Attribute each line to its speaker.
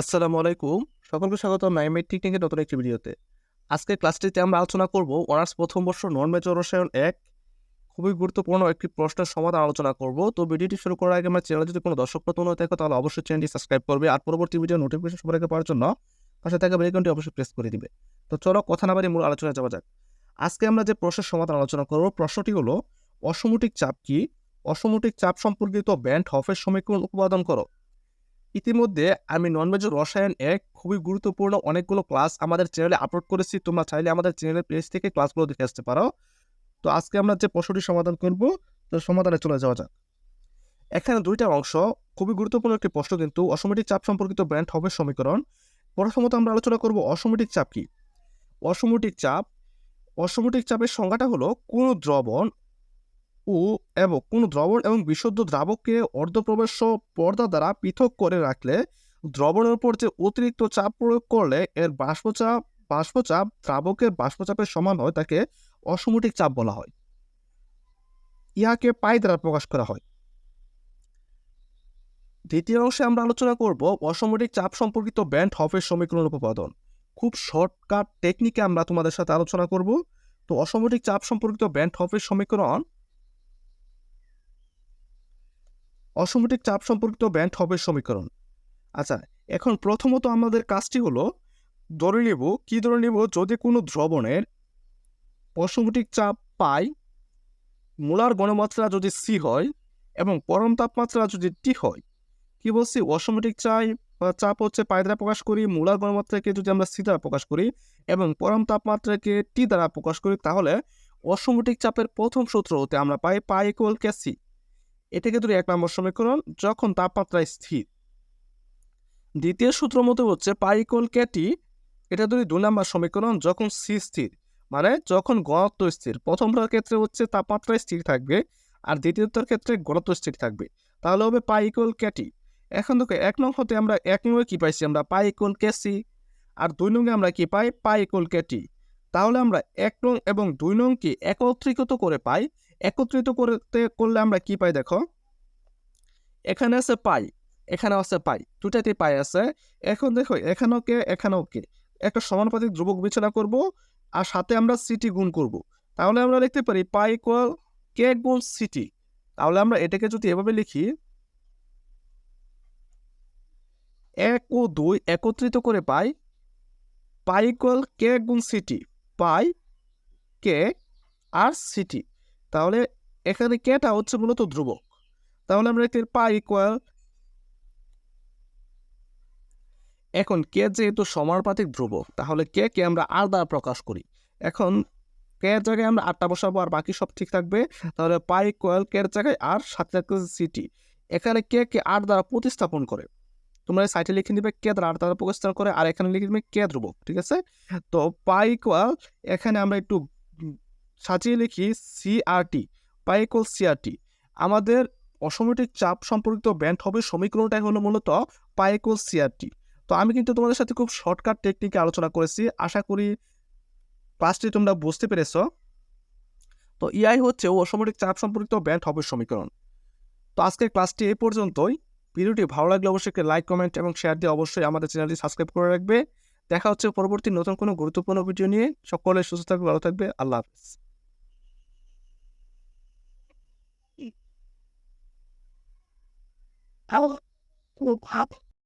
Speaker 1: আসসালামু আলাইকুম। সকলকে স্বাগত নাইমেট টেকনিকের নতুন একটি ভিডিওতে। আজকে ক্লাসটিতে আমরা আলোচনা করব অনার্স প্রথম বর্ষ নন মেজর রসায়ন এক। খুবই গুরুত্বপূর্ণ একটি প্রশ্নের সমাধান আলোচনা করব। তো ভিডিওটি শুরু করার আগে আমার চ্যানেলে যদি কোনো দর্শক নতুন হয়ে থাকে, তাহলে অবশ্যই চ্যানেলটি সাবস্ক্রাইব করবে আর পরবর্তী ভিডিও নোটিফিকেশন আগে পাওয়ার জন্য পাশে থাকা বেলাইকনটি অবশ্যই প্রেস করে দিবে। তো চলো কথা না বাড়ি মূল আলোচনায় যাওয়া যাক। আজকে আমরা যে প্রশ্নের সমাধান আলোচনা করব, প্রশ্নটি হলো, অসমুটিক চাপ কি? অসমুটিক চাপ সম্পর্কিত ব্যান্ড হফের সমীকরণ উৎপাদন করো। ইতিমধ্যে আমি নন মেজর রসায়ন এক খুবই গুরুত্বপূর্ণ অনেকগুলো ক্লাস আমাদের চ্যানেলে আপলোড করেছি। তোমরা চাইলে আমাদের চ্যানেলের পেজ থেকে ক্লাসগুলো দেখে আসতে পারো। তো আজকে আমরা যে প্রশ্নটি সমাধান করব তো সমাধানে চলে যাওয়া যাক। এখানে দুইটা অংশ, খুবই গুরুত্বপূর্ণ একটি প্রশ্ন কিন্তু অসমেটিক চাপ সম্পর্কিত ব্র্যান্ড হবে সমীকরণ। প্রথমত আমরা আলোচনা করব অসমেটিক চাপ কি? অসমটিক চাপ, অসমটিক চাপের সংজ্ঞাটা হলো কোনো দ্রবণ ও এবং কোনো দ্রবণ এবং বিশুদ্ধ দ্রাবককে অর্ধপ্রবেশ্য পর্দা দ্বারা পৃথক করে রাখলে দ্রবণের উপর যে অতিরিক্ত চাপ প্রয়োগ করলে এর বাষ্পচাপ বাষ্পচাপ দ্রাবকের বাষ্পচাপের সমান হয় তাকে অসমটিক চাপ বলা হয়। ইহাকে পাই দ্বারা প্রকাশ করা হয়। দ্বিতীয় অংশে আমরা আলোচনা করব অসমটিক চাপ সম্পর্কিত ব্যান্ড হফের সমীকরণ উৎপাদন খুব শর্টকাট টেকনিকে আমরা তোমাদের সাথে আলোচনা করব। তো অসমটিক চাপ সম্পর্কিত ব্যান্ড হফের সমীকরণ অসমটিক চাপ সম্পর্কিত ব্যান্ড হবের সমীকরণ। আচ্ছা এখন প্রথমত আমাদের কাজটি হলো, ধরে নেব, কী ধরে নেব, যদি কোনো দ্রবণের অসমটিক চাপ পাই, মোলার গণমাত্রা যদি সি হয় এবং পরম তাপমাত্রা যদি টি হয়, কি বলছি? অসমটিক চাই চাপ হচ্ছে পাই দ্বারা প্রকাশ করি, মূলার গণমাত্রাকে যদি আমরা সি দ্বারা প্রকাশ করি এবং পরম তাপমাত্রাকে টি দ্বারা প্রকাশ করি, তাহলে অসমটিক চাপের প্রথম সূত্র হতে আমরা পাই পাই ইকুয়াল কে সি। এটাকে ধরি এক নম্বর সমীকরণ, যখন তাপমাত্রা স্থির। দ্বিতীয় সূত্র মতে হচ্ছে পাইকল ক্যাটি এটা ধরি দুই নম্বর সমীকরণ, যখন সি স্থির মানে যখন গণত্ব স্থির। প্রথমটার ক্ষেত্রে হচ্ছে তাপমাত্রা স্থির থাকবে আর দ্বিতীয়টার ক্ষেত্রে গণত্ব স্থির থাকবে। তাহলে হবে পাইকল ক্যাটি এখন দেখো, এক নং হতে আমরা এক নঙ্গে কি পাইছি? আমরা পাইকল ক্যাসি আর দুই নঙ্গে আমরা কি পাই? পাইকল ক্যাটি তাহলে আমরা এক নং এবং দুই নংকে একত্রিত করে পাই একত্রিত করতে, করলে আমরা কি পাই দেখো? এখানে আছে পাই এখানে আছে পাই দুটাতে পাই আছে। এখন দেখো, এখানেও কে এখানেও কে। একটা সমানুপাতিক ধ্রুবক বিবেচনা করব আর সাথে আমরা সিটি গুণ করব। তাহলে আমরা লিখতে পারি পাই ইকুয়াল কে গুণ সিটি তাহলে আমরা এটাকে যদি এভাবে লিখি, এক ও দুই একত্রিত করে পাই পাই ইকুয়াল কে গুণ সিটি পাই কে আর সিটি তাহলে এখানে কেটা হচ্ছে মূলত ধ্রুবক। তাহলে আমরা লিখতে পাই ইকুয়াল এখন কে যেহেতু সমানুপাতিক ধ্রুবক, তাহলে কে কে আমরা আর দ্বারা প্রকাশ করি। এখন কে এর জায়গায় আমরা আটটা বসাবো আর বাকি সব ঠিক থাকবে। তাহলে পাই ইকুয়াল কে এর জায়গায় আর সাথে থাকতেছে সিটি এখানে কে কে আর দ্বারা প্রতিস্থাপন করে, তোমরা সাইটে লিখে নিবে কে দ্বারা আর দ্বারা প্রতিস্থাপন করে, আর এখানে লিখে দিবে কে ধ্রুবক, ঠিক আছে? তো পাই ইকুয়াল এখানে আমরা একটু সাজিয়ে লিখি সিআরটি পাইকল সিআরটি আমাদের অসমটিক চাপ সম্পর্কিত ব্যান্ড হবে সমীকরণটাই হলো মূলত পাইকল সিআরটি তো আমি কিন্তু তোমাদের সাথে খুব শর্টকাট টেকনিকে আলোচনা করেছি, আশা করি ক্লাসটি তোমরা বুঝতে পেরেছ। তো ইআই হচ্ছে অসমটিক চাপ সম্পর্কিত ব্যান্ড হবে সমীকরণ। তো আজকের ক্লাসটি এই পর্যন্তই। ভিডিওটি ভালো লাগলে অবশ্যই লাইক, কমেন্ট এবং শেয়ার দিয়ে অবশ্যই আমাদের চ্যানেলটি সাবস্ক্রাইব করে রাখবে। দেখা হচ্ছে পরবর্তী নতুন কোনো গুরুত্বপূর্ণ ভিডিও নিয়ে। সকলে সুস্থ থাকবে, ভালো থাকবে। আল্লাহ হাফিজ।
Speaker 2: auch Club